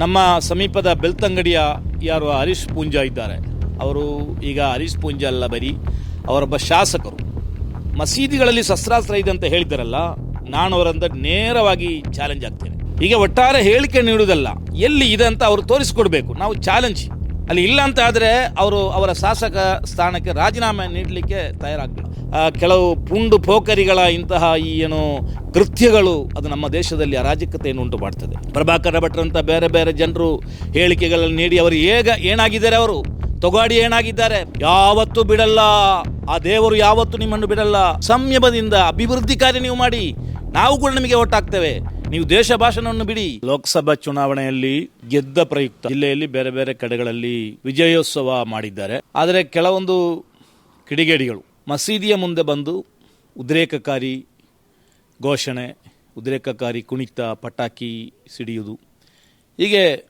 ನಮ್ಮ ಸಮೀಪದ ಬೆಳ್ತಂಗಡಿಯ ಯಾರು ಹರೀಶ್ ಪೂಂಜಾ ಇದ್ದಾರೆ. ಅವರು ಈಗ ಹರೀಶ್ ಪೂಂಜಾ ಅಲ್ಲ ಬರೀ ಅವರೊಬ್ಬ ಶಾಸಕರು. ಮಸೀದಿಗಳಲ್ಲಿ ಶಸ್ತ್ರಾಸ್ತ್ರ ಇದೆ ಅಂತ ಹೇಳಿದ್ದಾರಲ್ಲ, ನಾನು ಅವರಂದ ನೇರವಾಗಿ ಚಾಲೆಂಜ್ ಆಗ್ತೇನೆ. ಈಗ ಒಟ್ಟಾರೆ ಹೇಳಿಕೆ ನೀಡುವುದಲ್ಲ, ಎಲ್ಲಿ ಇದೆ ಅಂತ ಅವರು ತೋರಿಸಿಕೊಡ್ಬೇಕು. ನಾವು ಚಾಲೆಂಜ್ ಅಲ್ಲಿ ಇಲ್ಲ ಅಂತ ಆದರೆ ಅವರು ಅವರ ಶಾಸಕ ಸ್ಥಾನಕ್ಕೆ ರಾಜೀನಾಮೆ ನೀಡಲಿಕ್ಕೆ ತಯಾರಾಗಬೇಕು ಕೆಲವು ಪುಂಡು ಪೋಕರಿಗಳ ಇಂತಹ ಈ ಏನು ಕೃತ್ಯಗಳು ಅದು ನಮ್ಮ ದೇಶದಲ್ಲಿ ಅರಾಜಕತೆಯನ್ನು ಉಂಟು ಮಾಡ್ತದೆ. ಪ್ರಭಾಕರ ಭಟ್ರಂತ ಬೇರೆ ಬೇರೆ ಜನರು ಹೇಳಿಕೆಗಳನ್ನು ನೀಡಿ ಅವರು ಹೇಗ ಏನಾಗಿದ್ದಾರೆ ಅವರು? ತೊಗಾಡಿ ಏನಾಗಿದ್ದಾರೆ? ಯಾವತ್ತೂ ಬಿಡಲ್ಲ. ಆ ದೇವರು ಯಾವತ್ತೂ ನಿಮ್ಮನ್ನು ಬಿಡಲ್ಲ. ಸಂಯಮದಿಂದ ಅಭಿವೃದ್ಧಿ ಕಾರ್ಯ ನೀವು ಮಾಡಿ. ನಾವು ಕೂಡ ನಿಮಗೆ ಒಟ್ಟಾಗ್ತೇವೆ. ನೀವು ದೇಶ ಭಾಷಣವನ್ನು ಬಿಡಿ. ಲೋಕಸಭಾ ಚುನಾವಣೆಯಲ್ಲಿ ಗೆದ್ದ ಪ್ರಯುಕ್ತ ಜಿಲ್ಲೆಯಲ್ಲಿ ಬೇರೆ ಬೇರೆ ಕಡೆಗಳಲ್ಲಿ ವಿಜಯೋತ್ಸವ ಮಾಡಿದ್ದಾರೆ. ಆದರೆ ಕೆಲವೊಂದು ಕಿಡಿಗೇಡಿಗಳು ಮಸೀದಿಯ ಮುಂದೆ ಬಂದು ಉದ್ರೇಕಕಾರಿ ಘೋಷಣೆ, ಉದ್ರೇಕಕಾರಿ ಕುಣಿತ, ಪಟಾಕಿ ಸಿಡಿಯುವುದು. ಹೀಗೆ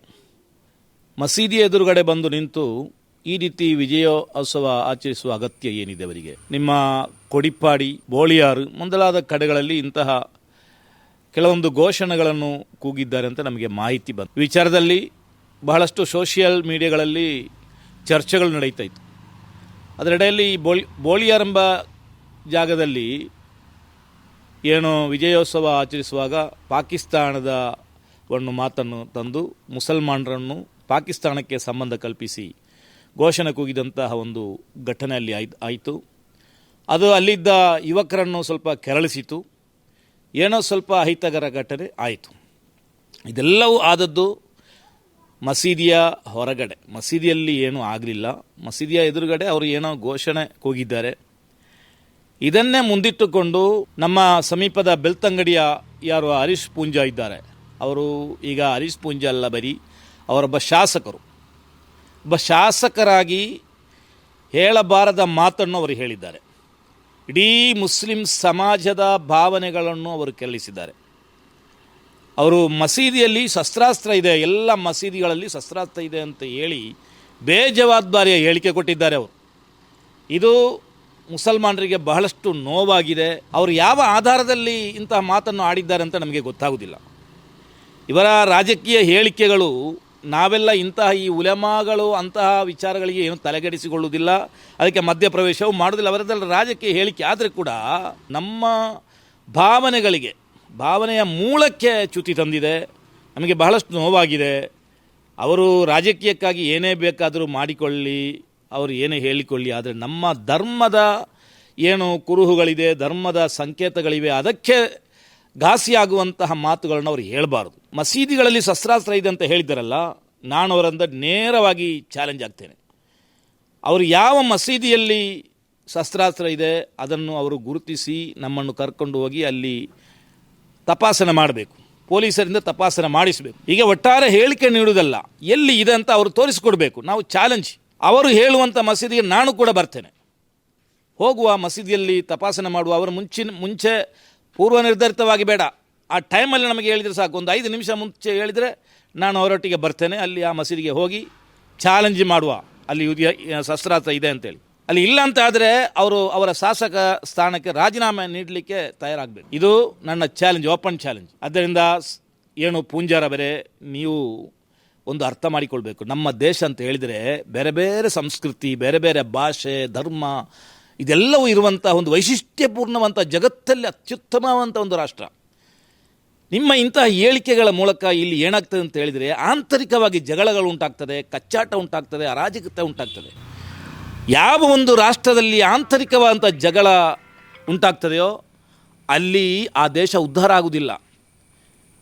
ಮಸೀದಿಯ ಎದುರುಗಡೆ ಬಂದು ನಿಂತು ಈ ರೀತಿ ವಿಜಯೋತ್ಸವ ಆಚರಿಸುವ ಅಗತ್ಯ ಏನಿದೆ ಅವರಿಗೆ? ನಿಮ್ಮ ಕೊಡಿಪ್ಪಾಡಿ ಬೋಳಿಯಾರು ಮೊದಲಾದ ಕಡೆಗಳಲ್ಲಿ ಇಂತಹ ಕೆಲವೊಂದು ಘೋಷಣೆಗಳನ್ನು ಕೂಗಿದ್ದಾರೆ ಅಂತ ನಮಗೆ ಮಾಹಿತಿ ಬಂತು. ವಿಚಾರದಲ್ಲಿ ಬಹಳಷ್ಟು ಸೋಷಿಯಲ್ ಮೀಡಿಯಾಗಳಲ್ಲಿ ಚರ್ಚೆಗಳು ನಡೀತಾ ಅದರೆಡೆಯಲ್ಲಿ ಈ ಬೋಳಿ ಬೋಳಿಯಾರಂಭ ಜಾಗದಲ್ಲಿ ಏನು ವಿಜಯೋತ್ಸವ ಆಚರಿಸುವಾಗ ಪಾಕಿಸ್ತಾನದ ಒಂದು ಮಾತನ್ನು ತಂದು ಮುಸಲ್ಮಾನರನ್ನು ಪಾಕಿಸ್ತಾನಕ್ಕೆ ಸಂಬಂಧ ಕಲ್ಪಿಸಿ ಘೋಷಣೆ ಕೂಗಿದಂತಹ ಒಂದು ಘಟನೆ ಅಲ್ಲಿ ಆಯಿತು. ಅದು ಅಲ್ಲಿದ್ದ ಯುವಕರನ್ನು ಸ್ವಲ್ಪ ಕೆರಳಿಸಿತು. ಏನೋ ಸ್ವಲ್ಪ ಅಹಿತಕರ ಘಟನೆ ಆಯಿತು. ಇದೆಲ್ಲವೂ ಆದದ್ದು ಮಸೀದಿಯ ಹೊರಗಡೆ. ಮಸೀದಿಯಲ್ಲಿ ಏನೂ ಆಗಲಿಲ್ಲ. ಮಸೀದಿಯ ಎದುರುಗಡೆ ಅವರು ಏನೋ ಘೋಷಣೆ ಕೂಗಿದ್ದಾರೆ. ಇದನ್ನೇ ಮುಂದಿಟ್ಟುಕೊಂಡು ನಮ್ಮ ಸಮೀಪದ ಬೆಳ್ತಂಗಡಿಯ ಯಾರು ಹರೀಶ್ ಪೂಂಜಾ ಇದ್ದಾರೆ. ಅವರು ಈಗ ಹರೀಶ್ ಪೂಂಜಾ ಅಲ್ಲ ಬರೀ ಅವರೊಬ್ಬ ಶಾಸಕರು. ಒಬ್ಬ ಶಾಸಕರಾಗಿ ಹೇಳಬಾರದ ಮಾತನ್ನು ಅವರು ಹೇಳಿದ್ದಾರೆ. ಇಡೀ ಮುಸ್ಲಿಂ ಸಮಾಜದ ಭಾವನೆಗಳನ್ನು ಅವರು ಕೆರಳಿಸಿದ್ದಾರೆ. ಅವರು ಮಸೀದಿಯಲ್ಲಿ ಶಸ್ತ್ರಾಸ್ತ್ರ ಇದೆ, ಎಲ್ಲ ಮಸೀದಿಗಳಲ್ಲಿ ಶಸ್ತ್ರಾಸ್ತ್ರ ಇದೆ ಅಂತ ಹೇಳಿ ಬೇಜವಾಬ್ದಾರಿಯ ಹೇಳಿಕೆ ಕೊಟ್ಟಿದ್ದಾರೆ ಅವರು. ಇದು ಮುಸಲ್ಮಾನರಿಗೆ ಬಹಳಷ್ಟು ನೋವಾಗಿದೆ. ಅವರು ಯಾವ ಆಧಾರದಲ್ಲಿ ಇಂತಹ ಮಾತನ್ನು ಆಡಿದ್ದಾರೆ ಅಂತ ನಮಗೆ ಗೊತ್ತಾಗುವುದಿಲ್ಲ. ಇವರ ರಾಜಕೀಯ ಹೇಳಿಕೆಗಳು, ನಾವೆಲ್ಲ ಇಂತಹ ಈ ಉಲೆಮಾಗಳು, ಅಂತಹ ವಿಚಾರಗಳಿಗೆ ಏನು ತಲೆಗೆಡಿಸಿಕೊಳ್ಳುವುದಿಲ್ಲ ಅದಕ್ಕೆ ಮಧ್ಯಪ್ರವೇಶವು ಮಾಡುವುದಿಲ್ಲ. ಅವರದೆಲ್ಲ ರಾಜಕೀಯ ಹೇಳಿಕೆ ಆದರೆ ಕೂಡ ನಮ್ಮ ಭಾವನೆಗಳಿಗೆ ಭಾವನೆಯ ಮೂಲಕ್ಕೆ ಚ್ಯುತಿ ತಂದಿದೆ, ನಮಗೆ ಬಹಳಷ್ಟು ನೋವಾಗಿದೆ. ಅವರು ರಾಜಕೀಯಕ್ಕಾಗಿ ಏನೇ ಬೇಕಾದರೂ ಮಾಡಿಕೊಳ್ಳಿ, ಅವರು ಏನೇ ಹೇಳಿಕೊಳ್ಳಿ, ಆದರೆ ನಮ್ಮ ಧರ್ಮದ ಏನು ಕುರುಹುಗಳಿದೆ, ಧರ್ಮದ ಸಂಕೇತಗಳಿವೆ, ಅದಕ್ಕೆ ಘಾಸಿಯಾಗುವಂತಹ ಮಾತುಗಳನ್ನು ಅವರು ಹೇಳಬಾರ್ದು. ಮಸೀದಿಗಳಲ್ಲಿ ಶಸ್ತ್ರಾಸ್ತ್ರ ಇದೆ ಅಂತ ಹೇಳಿದ್ದಾರಲ್ಲ, ನಾನು ಅವರಂದ ನೇರವಾಗಿ ಚಾಲೆಂಜ್ ಆಗ್ತೇನೆ. ಅವರು ಯಾವ ಮಸೀದಿಯಲ್ಲಿ ಶಸ್ತ್ರಾಸ್ತ್ರ ಇದೆ, ಅದನ್ನು ಅವರು ಗುರುತಿಸಿ ನಮ್ಮನ್ನು ಕರ್ಕೊಂಡು ಹೋಗಿ ಅಲ್ಲಿ ತಪಾಸಣೆ ಮಾಡಬೇಕು. ಪೊಲೀಸರಿಂದ ತಪಾಸಣೆ ಮಾಡಿಸಬೇಕು. ಈಗ ಒಟ್ಟಾರೆ ಹೇಳಿಕೆ ನೀಡುವುದಲ್ಲ. ಎಲ್ಲಿ ಇದೆ ಅಂತ ಅವರು ತೋರಿಸಿಕೊಡಬೇಕು. ನಾವು ಚಾಲೆಂಜ್ ಅವರು ಹೇಳುವಂಥ ಮಸೀದಿಗೆ ನಾನು ಕೂಡ ಬರ್ತೇನೆ. ಹೋಗುವ ಮಸೀದಿಯಲ್ಲಿ ತಪಾಸಣೆ ಮಾಡುವ ಅವರು ಮುಂಚಿನ, ಮುಂಚೆ ಪೂರ್ವ ನಿರ್ಧರಿತವಾಗಿ ಬೇಡ. ಆ ಟೈಮಲ್ಲಿ ನಮಗೆ ಹೇಳಿದರೆ ಸಾಕು. ಒಂದು ಐದು ನಿಮಿಷ ಮುಂಚೆ ಹೇಳಿದರೆ ನಾನು ಅವರೊಟ್ಟಿಗೆ ಬರ್ತೇನೆ. ಅಲ್ಲಿ ಆ ಮಸೀದಿಗೆ ಹೋಗಿ ಚಾಲೆಂಜ್ ಮಾಡುವ. ಅಲ್ಲಿ ಶಸ್ತ್ರಾಸ್ತ್ರ ಇದೆ ಅಂತೇಳಿ. ಅಲ್ಲಿ ಇಲ್ಲ ಅಂತ ಆದರೆ ಅವರು ಅವರ ಶಾಸಕ ಸ್ಥಾನಕ್ಕೆ ರಾಜೀನಾಮೆ ನೀಡಲಿಕ್ಕೆ ತಯಾರಾಗಬೇಕು. ಇದು ನನ್ನ ಚಾಲೆಂಜ್ ಓಪನ್ ಚಾಲೆಂಜ್ ಆದ್ದರಿಂದ ಏನು ಏನು ಬೇರೆ, ನೀವು ಒಂದು ಅರ್ಥ ಮಾಡಿಕೊಳ್ಬೇಕು. ನಮ್ಮ ದೇಶ ಅಂತ ಹೇಳಿದರೆ ಬೇರೆ ಬೇರೆ ಸಂಸ್ಕೃತಿ, ಬೇರೆ ಬೇರೆ ಭಾಷೆ, ಧರ್ಮ, ಇದೆಲ್ಲವೂ ಇರುವಂಥ ಒಂದು ವೈಶಿಷ್ಟ್ಯಪೂರ್ಣವಂಥ ಜಗತ್ತಲ್ಲಿ ಅತ್ಯುತ್ತಮವಂಥ ಒಂದು ರಾಷ್ಟ್ರ. ನಿಮ್ಮ ಇಂತಹ ಹೇಳಿಕೆಗಳ ಮೂಲಕ ಇಲ್ಲಿ ಏನಾಗ್ತದೆ ಅಂತ ಹೇಳಿದರೆ ಆಂತರಿಕವಾಗಿ ಜಗಳಗಳು ಉಂಟಾಗ್ತದೆ, ಕಚ್ಚಾಟ ಉಂಟಾಗ್ತದೆ, ಅರಾಜಕತೆ ಉಂಟಾಗ್ತದೆ. ಯಾವ ಒಂದು ರಾಷ್ಟ್ರದಲ್ಲಿ ಆಂತರಿಕವಾದಂಥ ಜಗಳ ಉಂಟಾಗ್ತದೆಯೋ ಅಲ್ಲಿ ಆ ದೇಶ ಉದ್ಧಾರ ಆಗುವುದಿಲ್ಲ.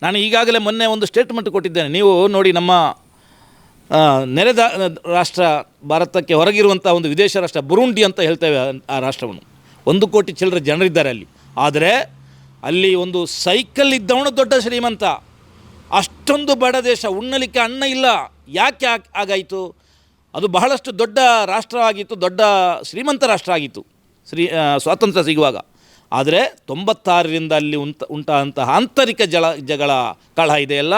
ನಾನು ಈಗಾಗಲೇ ಮೊನ್ನೆ ಒಂದು ಸ್ಟೇಟ್ಮೆಂಟ್ ಕೊಟ್ಟಿದ್ದೇನೆ. ನೀವು ನೋಡಿ ನಮ್ಮ ನೆರೆದ ರಾಷ್ಟ್ರ ಭಾರತಕ್ಕೆ ಹೊರಗಿರುವಂಥ ಒಂದು ವಿದೇಶ ರಾಷ್ಟ್ರ ಬುರುಂಡಿ ಅಂತ ಹೇಳ್ತೇವೆ ಆ- ರಾಷ್ಟ್ರವನ್ನು. ಒಂದು ಕೋಟಿ ಚಿಲ್ಲರೆ ಜನರಿದ್ದಾರೆ ಅಲ್ಲಿ. ಆದರೆ ಅಲ್ಲಿ ಒಂದು ಸೈಕಲ್ ಇದ್ದವನು ದೊಡ್ಡ ಶ್ರೀಮಂತ. ಅಷ್ಟೊಂದು ಬಡ ದೇಶ ಉಣ್ಣಲಿಕ್ಕೆ ಅನ್ನ ಇಲ್ಲ. ಯಾಕೆ ಆಗ್- ಆಗಾಯಿತು? ಅದು ಬಹಳಷ್ಟು ದೊಡ್ಡ ರಾಷ್ಟ್ರವಾಗಿತ್ತು, ದೊಡ್ಡ ಶ್ರೀಮಂತ ರಾಷ್ಟ್ರ ಆಗಿತ್ತು ಶ್ರೀ ಸ್ವಾತಂತ್ರ್ಯ ಸಿಗುವಾಗ. ಆದರೆ ತೊಂಬತ್ತಾರರಿಂದ ಅಲ್ಲಿ ಉಂಟ, ಉಂಟಾದಂತಹ ಆಂತರಿಕ ಜಳ, ಜಗಳ ಕಳಹ ಇದೆಯಲ್ಲ,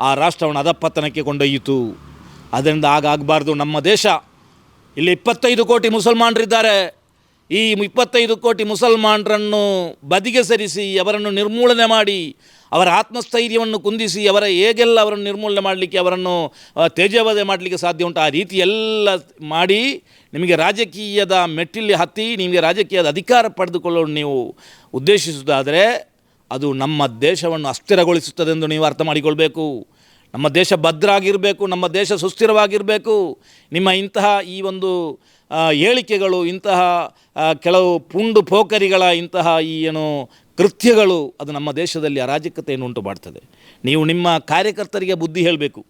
ಆ ರಾಷ್ಟ್ರವನ್ನು ಅಧಪತನಕ್ಕೆ ಕೊಂಡೊಯ್ಯಿತು. ಅದರಿಂದ ಆಗಾಗಬಾರ್ದು ನಮ್ಮ ದೇಶ. ಇಲ್ಲಿ ಇಪ್ಪತ್ತೈದು ಕೋಟಿ ಮುಸಲ್ಮಾನರಿದ್ದಾರೆ. ಈ ಇಪ್ಪತ್ತೈದು ಕೋಟಿ ಮುಸಲ್ಮಾನರನ್ನು ಬದಿಗೆ ಸರಿಸಿ, ಅವರನ್ನು ನಿರ್ಮೂಲನೆ ಮಾಡಿ, ಅವರ ಆತ್ಮಸ್ಥೈರ್ಯವನ್ನು ಕುಂದಿಸಿ, ಅವರ ಹೇಗೆಲ್ಲ ಅವರನ್ನು ನಿರ್ಮೂಲನೆ ಮಾಡಲಿಕ್ಕೆ, ಅವರನ್ನು ತೇಜವಧೆ ಮಾಡಲಿಕ್ಕೆ ಸಾಧ್ಯ ಉಂಟು, ಆ ರೀತಿ ಎಲ್ಲ ಮಾಡಿ ನಿಮಗೆ ರಾಜಕೀಯದ ಮೆಟ್ಟಿಲಿ ಹತ್ತಿ, ನಿಮಗೆ ರಾಜಕೀಯದ ಅಧಿಕಾರ ಪಡೆದುಕೊಳ್ಳಲು ನೀವು ಉದ್ದೇಶಿಸುವುದಾದರೆ ಅದು ನಮ್ಮ ದೇಶವನ್ನು ಅಸ್ಥಿರಗೊಳಿಸುತ್ತದೆ ಎಂದು ನೀವು ಅರ್ಥ ಮಾಡಿಕೊಳ್ಬೇಕು. ನಮ್ಮ ದೇಶ ಭದ್ರ ಆಗಿರಬೇಕು ನಮ್ಮ ದೇಶ ಸುಸ್ಥಿರವಾಗಿರಬೇಕು. ನಿಮ್ಮ ಇಂತಹ ಈ ಒಂದು ಹೇಳಿಕೆಗಳು, ಇಂತಹ ಕೆಲವು ಪುಂಡು ಪೋಖರಿಗಳ ಇಂತಹ ಈ ಏನು ಕೃತ್ಯಗಳು, ಅದು ನಮ್ಮ ದೇಶದಲ್ಲಿ ಅರಾಜಕತೆಯನ್ನು ಉಂಟು ಮಾಡ್ತದೆ. ನೀವು ನಿಮ್ಮ ಕಾರ್ಯಕರ್ತರಿಗೆ ಬುದ್ಧಿ ಹೇಳಬೇಕು.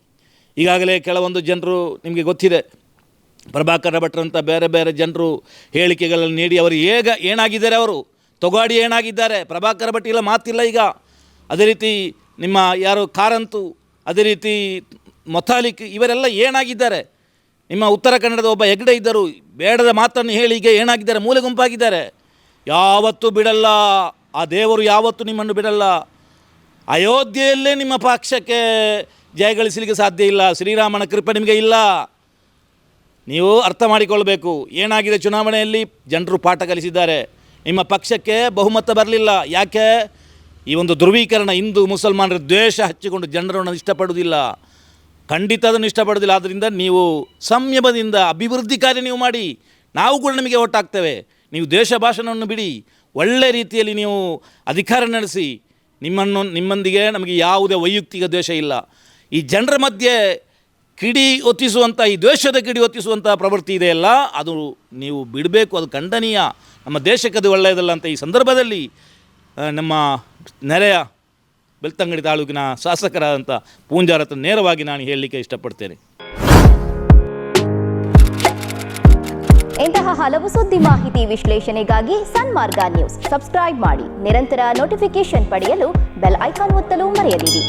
ಈಗಾಗಲೇ ಕೆಲವೊಂದು ಜನರು ನಿಮಗೆ ಗೊತ್ತಿದೆ, ಪ್ರಭಾಕರ ಭಟ್ರಂಥ ಬೇರೆ ಬೇರೆ ಜನರು ಹೇಳಿಕೆಗಳನ್ನು ನೀಡಿ, ಅವರು ಹೇಗ, ಏನಾಗಿದ್ದಾರೆ ಅವರು? ತೊಗಾಡಿ ಏನಾಗಿದ್ದಾರೆ? ಪ್ರಭಾಕರ ಭಟ್ ಇಲ್ಲ, ಮಾತಿಲ್ಲ ಈಗ. ಅದೇ ರೀತಿ ನಿಮ್ಮ ಯಾರು ಕಾರಂತು ಅದೇ ರೀತಿ ಮೊಥಾಲಿಕ್ ಇವರೆಲ್ಲ ಏನಾಗಿದ್ದಾರೆ? ನಿಮ್ಮ ಉತ್ತರ ಕನ್ನಡದ ಒಬ್ಬ ಹೆಗ್ಡೆ ಇದ್ದರು, ಬೇಡದ ಮಾತನ್ನು ಹೇಳಿ ಈಗ ಏನಾಗಿದ್ದಾರೆ? ಮೂಲೆ ಗುಂಪಾಗಿದ್ದಾರೆ. ಯಾವತ್ತೂ ಬಿಡಲ್ಲ, ಆ ದೇವರು ಯಾವತ್ತೂ ನಿಮ್ಮನ್ನು ಬಿಡಲ್ಲ. ಅಯೋಧ್ಯೆಯಲ್ಲೇ ನಿಮ್ಮ ಪಕ್ಷಕ್ಕೆ ಜಯಗಳಿಸಲಿಕ್ಕೆ ಸಾಧ್ಯ ಇಲ್ಲ, ಶ್ರೀರಾಮನ ಕೃಪೆ ನಿಮಗೆ ಇಲ್ಲ. ನೀವು ಅರ್ಥ ಮಾಡಿಕೊಳ್ಳಬೇಕು ಏನಾಗಿದೆ ಚುನಾವಣೆಯಲ್ಲಿ? ಜನರು ಪಾಠ ಕಲಿಸಿದ್ದಾರೆ. ನಿಮ್ಮ ಪಕ್ಷಕ್ಕೆ ಬಹುಮತ ಬರಲಿಲ್ಲ. ಯಾಕೆ? ಈ ಒಂದು ಧ್ರುವೀಕರಣ ಹಿಂದೂ ಮುಸಲ್ಮಾನರ ದ್ವೇಷ ಹಚ್ಚಿಕೊಂಡು ಜನರನ್ನು ಇಷ್ಟಪಡುವುದಿಲ್ಲ. ಖಂಡಿತ ಅದನ್ನು ಇಷ್ಟಪಡೋದಿಲ್ಲ ಆದ್ದರಿಂದ ನೀವು ಸಂಯಮದಿಂದ ಅಭಿವೃದ್ಧಿ ಕಾರ್ಯ ನೀವು ಮಾಡಿ. ನಾವು ಕೂಡ ನಿಮಗೆ ಒಟ್ಟಾಗ್ತೇವೆ. ನೀವು ದೇಶ ಭಾಷಣವನ್ನು ಬಿಡಿ. ಒಳ್ಳೆ ರೀತಿಯಲ್ಲಿ ನೀವು ಅಧಿಕಾರ ನಡೆಸಿ. ನಿಮ್ಮನ್ನು, ನಿಮ್ಮೊಂದಿಗೆ ನಮಗೆ ಯಾವುದೇ ವೈಯಕ್ತಿಕ ದ್ವೇಷ ಇಲ್ಲ. ಈ ಜನರ ಮಧ್ಯೆ ಕಿಡಿ ಒತ್ತಿಸುವಂಥ, ಈ ದ್ವೇಷದ ಕಿಡಿ ಒತ್ತಿಸುವಂಥ ಪ್ರವೃತ್ತಿ ಇದೆಯಲ್ಲ ಅದು ನೀವು ಬಿಡಬೇಕು. ಅದು ಖಂಡನೀಯ. ನಮ್ಮ ದೇಶಕ್ಕೆ ಅದು ಒಳ್ಳೆಯದಲ್ಲ ಅಂತ ಈ ಸಂದರ್ಭದಲ್ಲಿ ನಮ್ಮ ನೆರೆಯ ಬೆಳ್ತಂಗಡಿ ತಾಲೂಕಿನ ಶಾಸಕರಾದಂಥ ಪೂಂಜಾರ ಹತ್ರ ನೇರವಾಗಿ ನಾನು ಹೇಳಲಿಕ್ಕೆ ಇಷ್ಟಪಡ್ತೇನೆ. ಇಂತಹ ಹಲವು ಸುದ್ದಿ ಮಾಹಿತಿ ವಿಶ್ಲೇಷಣೆಗಾಗಿ ಸನ್ಮಾರ್ಗ ನ್ಯೂಸ್. ಸಬ್ಸ್ಕ್ರೈಬ್ ಮಾಡಿ. ನಿರಂತರ ನೋಟಿಫಿಕೇಶನ್ ಪಡೆಯಲು ಬೆಲ್ ಐಕಾನ್ ಒತ್ತಲು ಮರೆಯದಿರಿ.